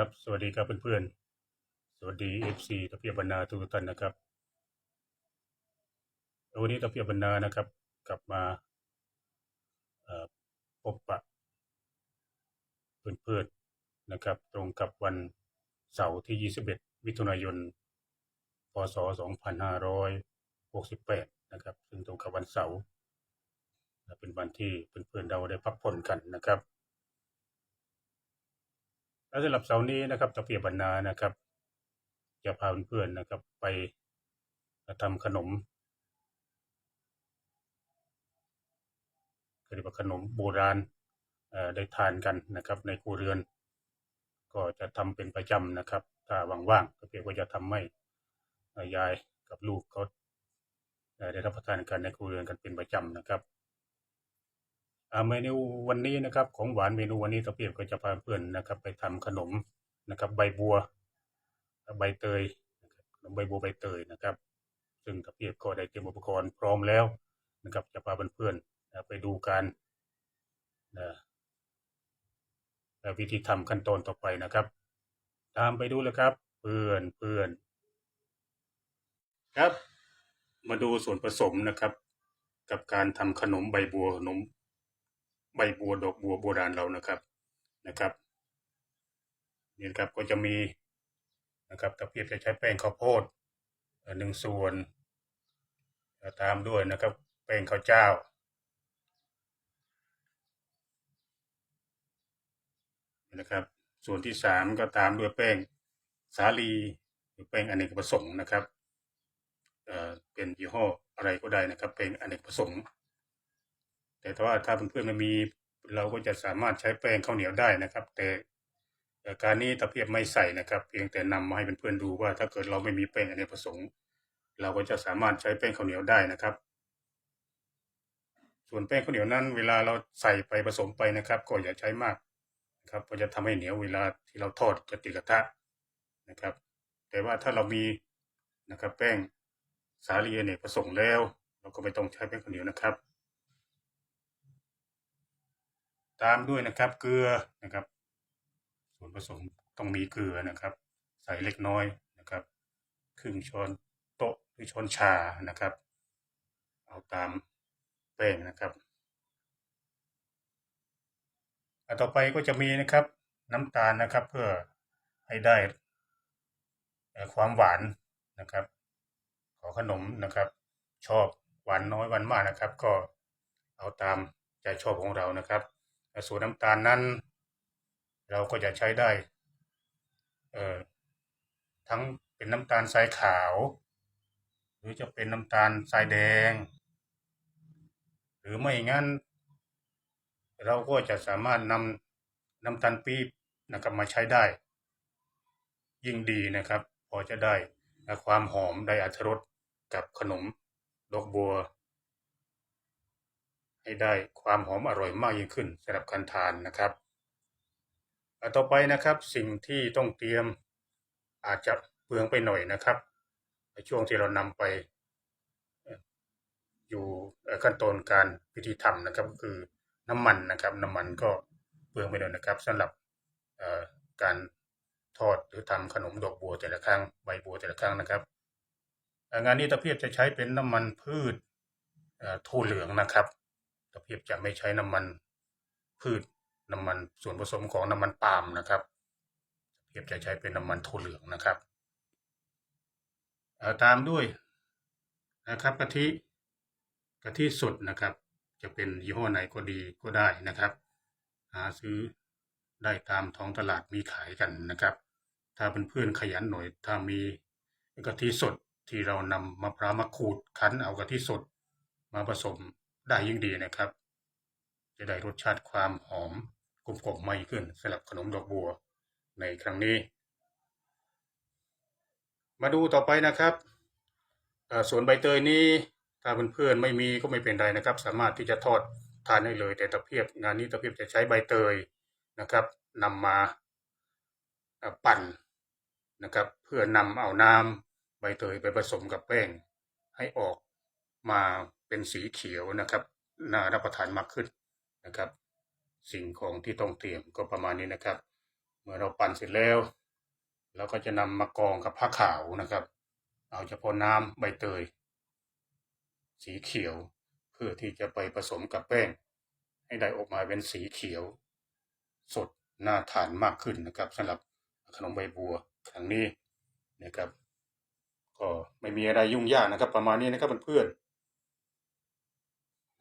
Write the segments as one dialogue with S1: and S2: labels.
S1: ครับ สวัสดีครับเพื่อนๆ สวัสดี FC ตะเพียบบรรณาทุกท่านนะครับ วันนี้ตะเพียบบรรณานะครับ กลับมาพบปะเพื่อนๆนะครับ ตรงกับวันเสาร์ที่ 21 มิถุนายน พศ 2568 นะครับ ซึ่งตรงกับวันเสาร์เป็นวันที่เพื่อนๆเราได้พักผ่อนกันนะครับ แล้วสำหรับเสาร์นี้นะครับตะเพียบบรรณานะครับ จะพาเพื่อนๆนะครับ ไปทำขนมเรียกว่าขนมโบราณได้ทานกันนะครับ ในครัวเรือน ก็จะทำเป็นประจำนะครับ ถ้าว่างๆตะเพียบก็จะทำให้ยายกับลูกเขาได้รับประทานกันในครัวเรือนกันเป็นประจำนะครับ เมนูวันนี้นะครับของหวานเมนูวันนี้ตะเพียบก็จะพาเพื่อนนะครับ ไปทำขนมนะครับ ใบบัว ใบเตยนะครับขนมใบบัวใบเตยนะครับ ซึ่งตะเพียบก็ได้เตรียมอุปกรณ์พร้อมแล้วนะครับ จะพาเพื่อนๆนะไปดูการนะและวิธีทำขั้นตอนต่อไปนะครับ ตามไปดูเลยครับ เพื่อนเพื่อนครับ มาดูส่วนผสมนะครับ กับการทำขนมใบบัวขนม ใบบัวดอกบัวโบราณเรานะครับนะครับนี่นะครับก็จะมีนะครับตะเพียบจะใช้แป้งข้าวโพดเอ่อหนึ่งส่วนตามด้วยนะครับ แป้งข้าวเจ้านะครับ ส่วนที่สามก็ตามด้วยแป้งสาลีหรือแป้งอเนกประสงค์นะครับเอ่อเป็นยี่ห้ออะไรก็ได้นะครับแป้งอเนกประสงค์ แต่ถ้าว่าถ้าเพื่อนๆไม่มีเราก็จะสามารถใช้แป้งข้าวเหนียวได้นะครับ แต่การนี้ตะเพียบไม่ใส่นะครับ เพียงแต่นำมาให้เพื่อนๆดูว่า ถ้าเกิดเราไม่มีแป้งอเนกประสงค์เราก็จะสามารถใช้แป้งข้าวเหนียวได้นะครับ ส่วนแป้งข้าวเหนียวนั้น เวลาเราใส่ไปผสมไปนะครับ ก็อย่าใช้มากนะครับเพราะจะทำให้เหนียวเวลาที่เราทอดจะติดกระทะนะครับ แต่ว่าถ้าเรามีนะครับแป้งสาลีอเนกประสงค์แล้ว เราก็ไม่ต้องใช้แป้งข้าวเหนียวนะครับ ตามด้วยนะครับ เกลือนะครับ ส่วนผสมต้องมีเกลือนะครับ ใส่เล็กน้อยนะครับ ครึ่งช้อนโต๊ะหรือช้อนชานะครับ เอาตามแป้งนะครับอันต่อไปก็จะมีนะครับ น้ำตาลนะครับ เพื่อให้ได้ความหวานนะครับ ของขนมนะครับ ชอบหวานน้อยหวานมากนะครับ ก็เอาตามใจชอบของเรานะครับ ส่วนน้ำตาลนั้น เราก็จะใช้ได้ทั้งเป็นน้ำตาลทรายขาว หรือจะเป็นน้ำตาลทรายแดง หรือไม่งั้น เราก็จะสามารถนำน้ำตาลปี๊บนะครับมาใช้ได้ ยิ่งดีนะครับ พอจะได้ความหอมได้อรรถรสกับขนมดอกบัว ให้ได้ความหอมอร่อยมากยิ่งขึ้นสำหรับการทานนะครับต่อไปนะครับสิ่งที่ต้องเตรียมอาจจะเปลืองไปหน่อยนะครับในช่วงที่เรานำไป อยู่ขั้นตอนการพิธีทำนะครับก็คือน้ำมันนะครับ น้ำมันก็เปลืองไปหน่อยนะครับสำหรับการทอดหรือทำขนมดอกบัวแต่ละครั้งใบบัวแต่ละครั้งนะครับ งานนี้ตะเพียบจะใช้เป็นน้ำมันพืชถั่วเหลืองนะครับ ตะเพียบจะไม่ใช้น้ำมันพืชน้ำมันส่วนผสมของน้ำมันปาล์มนะครับตะเพียบจะใช้เป็นน้ำมันถั่วเหลืองนะครับเออตามด้วยนะครับกะทิกะทิสดนะครับ จะเป็นยี่ห้อไหนก็ดีก็ได้นะครับ หาซื้อได้ตามท้องตลาดมีขายกันนะครับ ถ้าเป็นเพื่อนๆขยันหน่อย ถ้ามีกะทิสดที่เรานำมะพร้าวมาขูดคั้นเอากะทิสดมาผสม ได้ยิ่งดีนะครับ จะได้รสชาติความหอมกลมกล่อมมากยิ่งขึ้นสำหรับขนมดอกบัวในครั้งนี้ มาดูต่อไปนะครับส่วนใบเตยนี้ถ้าเพื่อนๆไม่มีก็ไม่เป็นไรนะครับ สามารถที่จะทอดทานได้เลย แต่ตะเพียบงานนี้ตะเพียบจะใช้ใบเตยนะครับนำมาปั่นนะครับ เพื่อนำเอาน้ำใบเตยไปผสมกับแป้งให้ออกมา เป็นสีเขียวนะครับน่ารับประทานมากขึ้นนะครับ สิ่งของที่ต้องเตรียมก็ประมาณนี้นะครับ
S2: เมื่อเราปั่นเสร็จแล้วเราก็จะนำมากรองกับผ้าขาวนะครับ เอาเฉพาะน้ำใบเตย สีเขียวเพื่อที่จะไปผสมกับแป้ง ให้ได้ออกมาเป็นสีเขียว สดน่าทานมากขึ้นนะครับสำหรับขนมใบบัวครั้งนี้นะครับ ก็ไม่มีอะไรยุ่งยากนะครับ ประมาณนี้นะครับเพื่อนๆ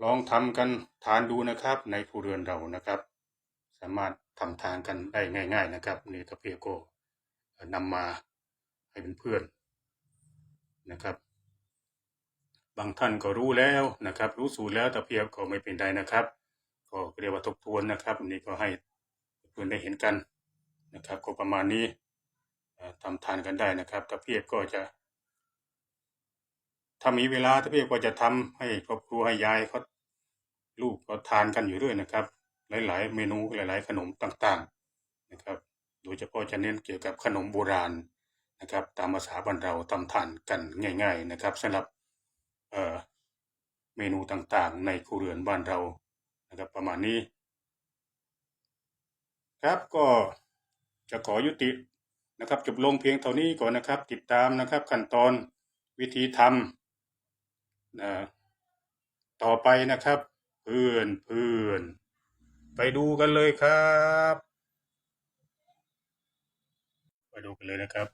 S2: ลองทำกันทานดูนะครับ ในครัวเรือนเรานะครับ สามารถทำทานกันได้ง่าย ๆนะครับนี่ตะเพียก็นำมาให้เป็นเพื่อนนะครับ บางท่านก็รู้แล้วนะครับ รู้สูตรแล้วตะเพียก็ไม่เป็นไรนะครับ ก็เรียกว่าทบทวนนะครับนนี้ก็ให้เพื่อนได้เห็นกันนะครับ ก็ประมาณนี้เอ่อทำทานกันได้นะครับตะเพียก็จะถ้ามีเวลาตะเพียบก็จะทำให้ครอบครัวให้ยายเขา ลูกก็ทานกันอยู่เรื่อยนะครับ หลาย ๆ เมนูหลาย ๆ ขนมต่างๆนะครับ โดยเฉพาะจะเน้นเกี่ยวกับขนมโบราณนะครับ ตามภาษาบ้านเราทำทานกันง่าย ๆ นะครับสำหรับเอ่อเมนูต่างๆ ในครัวเรือนบ้านเรานะครับประมาณนี้ ครับก็จะขอยุตินะครับจบลงเพียงเท่านี้ก่อนนะครับ ติดตามนะครับขั้นตอนวิธีทำนะต่อไปนะครับ เพื่อนเพื่อนไปดูกันเลยครับ ไปดูกันเลยนะครับ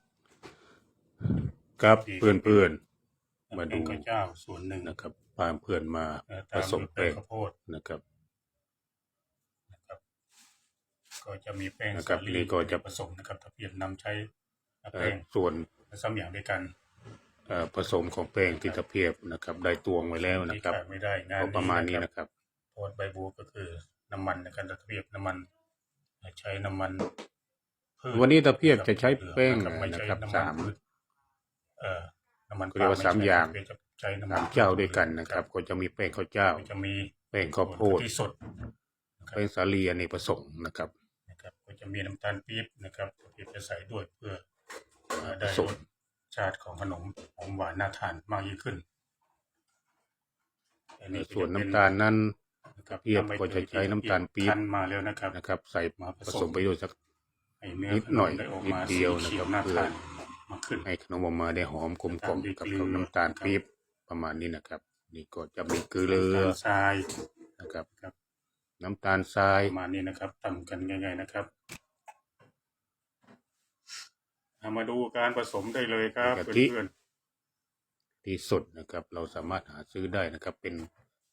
S2: ครับเพื่อนเพื่อนๆมาดู
S1: แป้งข้าวเจ้าส่วนหนึ่ง
S2: นะครับพาเพื่อนมา
S1: เอ่อ
S2: ผ
S1: ตาม
S2: สม
S1: ด้วย
S2: แป้ง
S1: ข้าวโพด
S2: นะครับ
S1: นะครับก็จะมีแป้ง
S2: นะครับ
S1: สาลี
S2: นี่ก็จะ
S1: ผสมนะครับถ้าเพียรนำใช้
S2: เอ่
S1: แป้
S2: องส่วน
S1: ซ้ำอย่างด้วยกัน
S2: เอ่อผสมของแป้งที่ตะเพียบนะครับ ได้ตวงไว้แล้วนะ
S1: ที่
S2: ครับ
S1: ขาดไม่ได้งาน
S2: ก็ประมาณนี้
S1: นะ
S2: นะครับ
S1: โพดใบบัวก็คือน้ำมันในการเพียบน้ำมัน ใช้น้ำมันพืช
S2: วันนี้ตะเพียบจะใช้แป้ง
S1: นะครับไม่ใช้
S2: นะครับ
S1: น้ำ
S2: สาม
S1: พืชเอ่อน้ำมัน
S2: เรียกว่าสามอย่าง
S1: ไใช้จะใช้น้ำมั
S2: สานมเจ้าด้วยกันนะครับ ก็จะมีแป้งข้าวเจ้า
S1: ก็จะมี
S2: แป้งข้าวโพด
S1: ที่สดนะครับ
S2: แป้งสาลีอเนกประสงค์นะครับ
S1: นะครับ ก็จะมีน้ำตาลปี๊บนะครับที่จะใส่ด้วยเพื่อเอ่อได้
S2: ผส
S1: ร
S2: ม
S1: สชาติของขนมหอมหวานน่าทานมากยิ่งขึ้นอัน
S2: ใน
S1: นี้
S2: ส่วน
S1: จะ
S2: น้ำ
S1: เป็
S2: ตาลนั้น
S1: นะครับ
S2: เพียบำ
S1: ใบ
S2: ก็จะใช้น้ำตาลปี๊บ
S1: คั้นมาแล้วนะครับ
S2: นะครับ ใส่ผสมไปด้วยสัก
S1: ให้เนื้อ
S2: นิดหน่อย
S1: ขมได้ออก
S2: นิด
S1: มา
S2: เดียว
S1: สี
S2: นะครับ
S1: ขีน่า
S2: เพื่อ
S1: ทานมากขึ้น
S2: ให้ขนมออกมาได้หอมกลมกล่อมกับน้ำตาลปี๊บประมาณนี้นะครับ นี่ก็จะมีเกลื
S1: น้ำ
S2: อ
S1: ตาลทราย
S2: นะครับ
S1: ครับ
S2: น้ำตาลทราย
S1: ประมาณนี้นะครับทำกันง่ายๆนะครับเอามาดูการผสมได้เลยครับ
S2: กะทิ
S1: เพื่อน
S2: ที่สดนะครับ เราสามารถหาซื้อได้นะครับ เป็น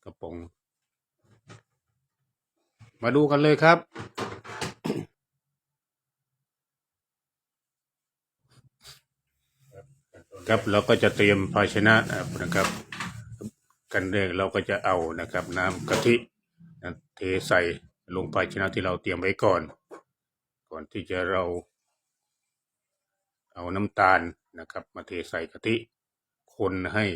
S2: กระป๋อง มาดูกันเลยครับ ครับเราก็จะเตรียมภาชนะนะครับ กันแรกเราก็จะเอานะครับ น้ำกะทินะเทใส่ลงภาชนะที่เราเตรียมไว้ก่อน ก่อนที่จะเรา เอาน้ำตาลนะครับ มาเทใส่กะทิคนให้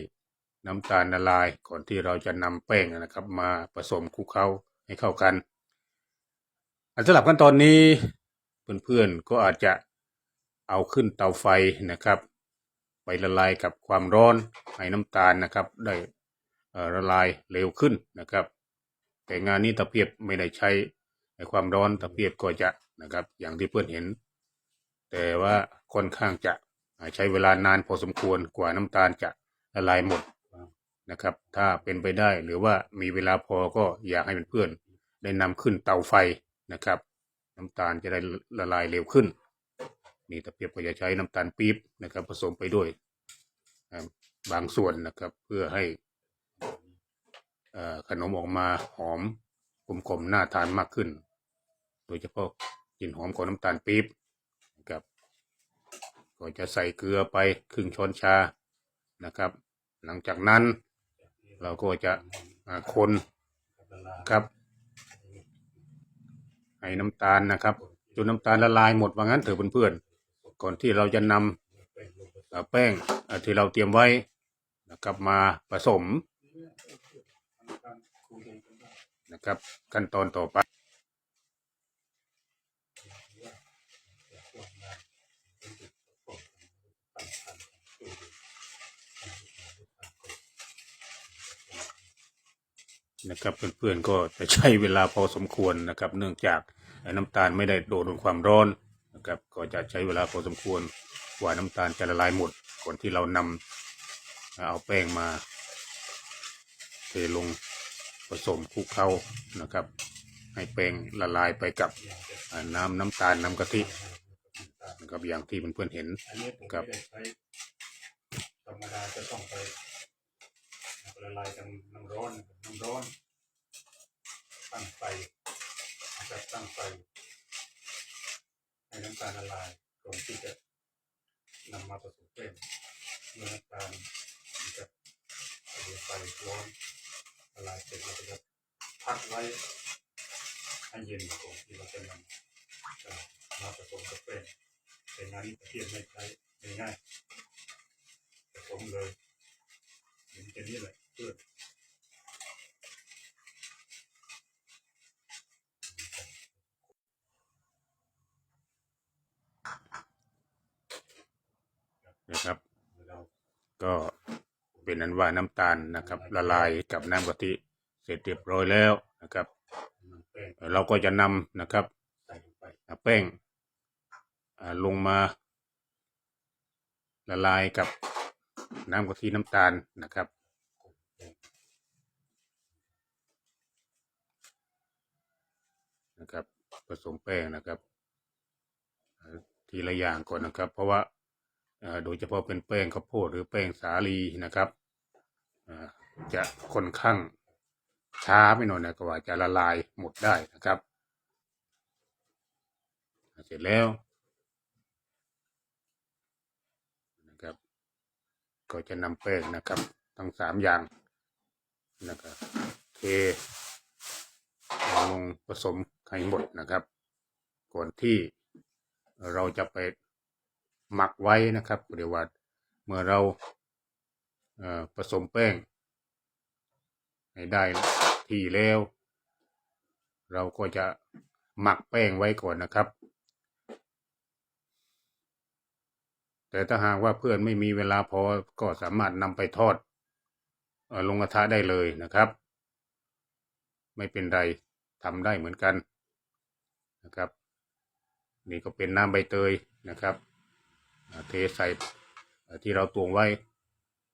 S2: น้ำตาลละลายก่อนที่เราจะนำแป้งนะครับ มาผสมคลุกเคล้าให้เข้ากัน สำหรับขั้นตอนนี้เพื่อนๆก็อาจจะเอาขึ้นเตาไฟนะครับ ไปละลายกับความร้อนให้น้ำตาลนะครับ ได้ละลายเร็วขึ้นนะครับ แต่งานนี้ตะเพียบไม่ได้ใช้ในความร้อนตะเพียบก็จะนะครับ อย่างที่เพื่อนเห็น แต่ว่าค่อนข้างจะใช้เวลานานพอสมควรกว่าน้ำตาลจะละลายหมดนะครับ ถ้าเป็นไปได้หรือว่ามีเวลาพอก็อยากให้เพื่อนๆได้นำขึ้นเตาไฟ นะครับ น้ำตาลจะได้ละลายเร็วขึ้น นี่ตะเพียบก็จะใช้น้ำตาลปี๊บนะครับ ผสมไปด้วยบางส่วนนะครับ เพื่อให้อ่อขนมออกมาหอมกลมๆน่าทานมากขึ้น โดยเฉพาะกลิ่นหอมของน้ำตาลปี๊บนะครับก็จะใส่เกลือไปครึ่งช้อนชานะครับ หลังจากนั้นเราก็จะคนครับ ให้น้ำตาลนะครับจนน้ำตาลละลายหมดว่างั้นเถอะเพื่อนๆก่อนที่เราจะนำเอ่อแป้งที่เราเตรียมไว้นะครับมาผสมนะครับขั้นตอนต่อไป นะครับเพื่อนๆก็จะใช้เวลาพอสมควรนะครับ เนื่องจากน้ำตาลไม่ได้โดนความร้อนนะครับ ก็จะใช้เวลาพอสมควรกว่าน้ำตาลจะละลายหมดก่อนที่เรานำเอาแป้งมาเทลงผสมคลุกเข้านะครับ ให้แป้งละลายไปกับอ่าน้ำน้ำตาลน้ำกะทินะครับอย่างที่เพื่อนๆเห็น
S1: นนี้ผม
S2: ครับ
S1: ธรรมดาจะต้องไป ละลายกับน้ำร้อนน้ำร้อนตั้งไฟนะครับตั้งไฟให้น้ำตาลละลายก่อนที่จะนำมาผสมแป้งเมื่อน้ำตาลนะครับเอาไฟร้อนละลายเสร็จเราก็จะพักไว้ให้เย็นก่อนที่เราจะนำมาผสมกับแป้งแต่งานนี้เทียนไม่ใช้ง่ายๆผสมเลยเห็นแค่นี้แหละเพื่อ
S2: นะครับ
S1: เรา
S2: ก็เป็ นั้นว่าน้ำตาลนะครับ ละลายกับน้ำกะทิเสร็จเรียบร้อยแล้วนะครับ เราก็จะนำนะครับแป้งอ่าลงมาละลายกับน้ำกะทิน้ำตาลนะครับ นะครับ ผสมแป้งนะครับ ทีละอย่างก่อนนะครับ เพราะว่าอ่าโดยเฉพาะเป็นแป้งข้าวโพดหรือแป้งสาลีนะครับ จะค่อนข้างช้าไปหน่อยนะกว่าจะละลายหมดได้นะครับ เสร็จแล้วนะครับ ก็จะนำแป้งนะครับ ทั้งสามอย่างนะครับเทลงผสมให้หมดนะครับ ก่อนที่เราจะไปหมักไว้นะครับเรียกว่าเมื่อเรา ผสมแป้ง ให้ได้ที่แล้ว เราก็จะหมักแป้งไว้ก่อนนะครับ แต่ถ้าหากว่าเพื่อนไม่มีเวลาพอก็สามารถนำไปทอดออลงกระทะได้เลยนะครับ ไม่เป็นไรทำได้เหมือนกันนะครับ นี่ก็เป็นน้ำใบเตยนะครับเทใส่ที่เราตวงไว้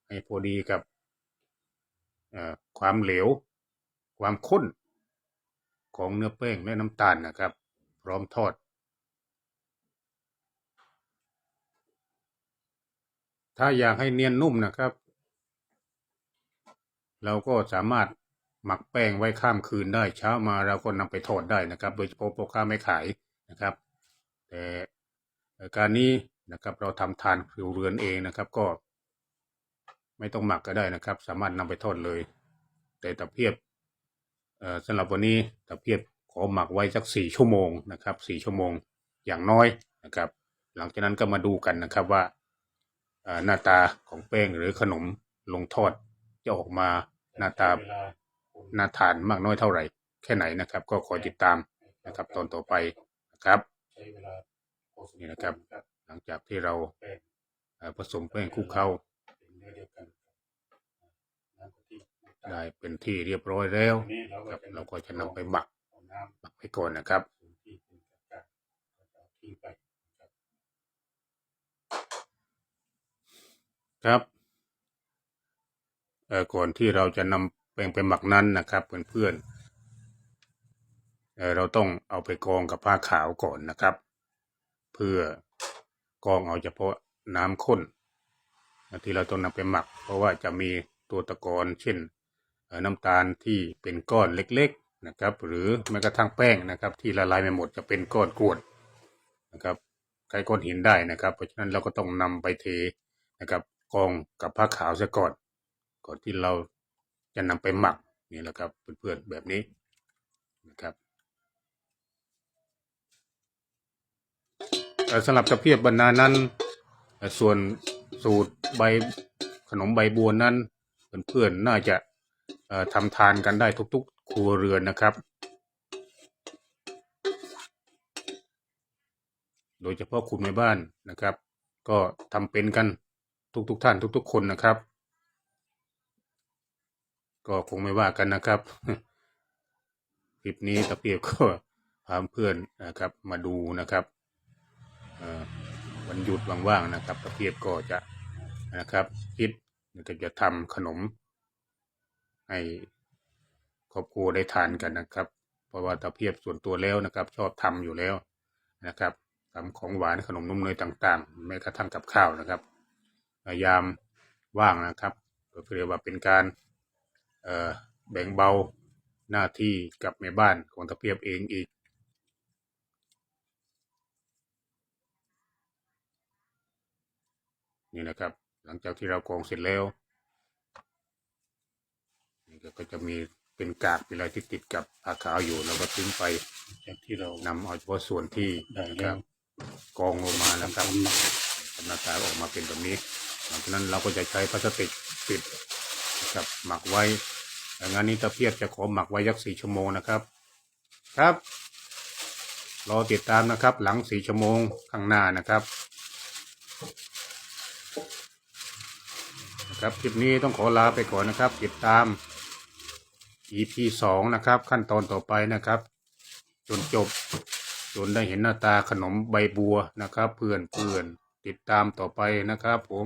S2: ให้พอดีกับความเหลว ความข้นของเนื้อแป้งและน้ำตาลนะครับ พร้อมทอด ถ้าอยากให้เนียนนุ่มนะครับ เราก็สามารถหมักแป้งไว้ข้ามคืนได้เช้ามาเราก็นำไปทอดได้นะครับ โดยเฉพาะพ่อค้าไม่ขายนะครับ แต่การนี้นะครับเราทำทานผิวเรือนเองนะครับก็ ไม่ต้องหมักก็ได้นะครับ สามารถนำไปทอดเลย แต่ตะเพียบสำหรับวันนี้ตะเพียบขอหมักไว้สักสี่ชั่วโมงนะครับสี่ชั่วโมงอย่างน้อยนะครับ หลังจากนั้นก็มาดูกันนะครับว่าหน้าตาของแป้งหรือขนมลงทอดจะออกมาหน้าตา
S1: เวลาคน
S2: น่าทานมากน้อยเท่าไหร่ แค่ไหนนะครับ ก็คอยติดตามนะครับ ตอนต่อไปนะครับนี่นะครับ หลังจากที่เราผสมแป้งคลุกเข้า
S1: นเนื้อเดียวกันน้ำกะทิน้ำตาล
S2: ได้เป็นที่เรียบร้อยแล้ว
S1: อันนี้เรา
S2: ค
S1: ก็
S2: รับ
S1: จะ
S2: เราก็จะนำไปหมัก
S1: เอาน้ำ
S2: หมักไว้ก่อนนะครับ
S1: ส่วนที่เป็นกากๆเราจะเอาทิ้งไปนะครับ
S2: ครับเอ่อก่อนที่เราจะนำแป้งไปหมักนั้นนะครับ เพื่อนๆเอ่อเราต้องเอาไปกรองกับผ้าขาวก่อนนะครับ เพื่อกรองเอาเฉพาะน้ำข้น ที่เราต้องนำไปหมัก เพราะว่าจะมีตัวตะกอนเช่นน้ำตาลที่เป็นก้อนเล็กๆนะครับ หรือแม้กระทั่งแป้งนะครับ ที่ละลายไม่หมดจะเป็นก้อนกรวดนะครับใครก้อนหินได้นะครับ เพราะฉะนั้นเราก็ต้องนำไปเทนะครับกองกับผ้าขาวซะก่อน ก่อนที่เราจะนำไปหมักนี่แหละครับเพื่อนๆแบบนี้นะครับเอ่สำหรับตะเพียบบรรณานั้น ส่วนสูตรใบขนมใบบัวนั้นเพื่อนๆน่าจะทำทานกันได้ทุกๆ ครัวเรือนนะครับ โดยเฉพาะคุณแม่บ้านนะครับ ก็ทำเป็นกันทุกๆทท่านทุก ๆ คนนะครับ ก็คงไม่ว่ากันนะครับคลิปนี้ตะเปียบก็พาเพื่อนนะครับ มาดูนะครับ วันหยุดว่างๆนะครับตะเพียบก็จะนะครับ คิดก็จะทำขนม ให้ครอบครัวได้ทานกันนะครับ เพราะว่าตะเพียบส่วนตัวแล้วนะครับ ชอบทำอยู่แล้วนะครับทำของหวานขนมนมเนยต่างๆ แม้กระทั่งกับข้าวนะครับพยายามว่างนะครับก็เรียกว่าเป็นการเอ่อแบ่งเบาหน้าที่กับแม่บ้านของตะเพียบเองอีก นี่นะครับ หลังจากที่เรากรองเสร็จแล้วนี่ก็จะมีเป็นกากเป็นอะไรที่ติดกับผ้าขาวอยู่เราก็ทิ้งไป
S1: จากที่เรา
S2: นำเอาเฉพาะส่วนที่
S1: ได้
S2: นะ
S1: แล้
S2: ควรับกรองลงมาแล้วครับหน้าตาออกมาเป็นแบบนี้ หลังจากนั้นเราก็จะใช้พลาสติกปิดนะครับหมักไว้ดังนั้นนี้ตะเพียบจะขอหมักไว้ยักสี่ชั่วโมงนะครับ ครับ รอติดตามนะครับ หลังสี่ชั่วโมงข้างหน้านะครับ นะ ครับคลิปนี้ต้องขอลาไปก่อนนะครับ ติดตาม EP สองนะครับ ขั้นตอนต่อไปนะครับ จนจบ จนได้เห็นหน้าตาขนมใบบัวนะครับ เพื่อนเพื่อนติดตามต่อไปนะครับ ผม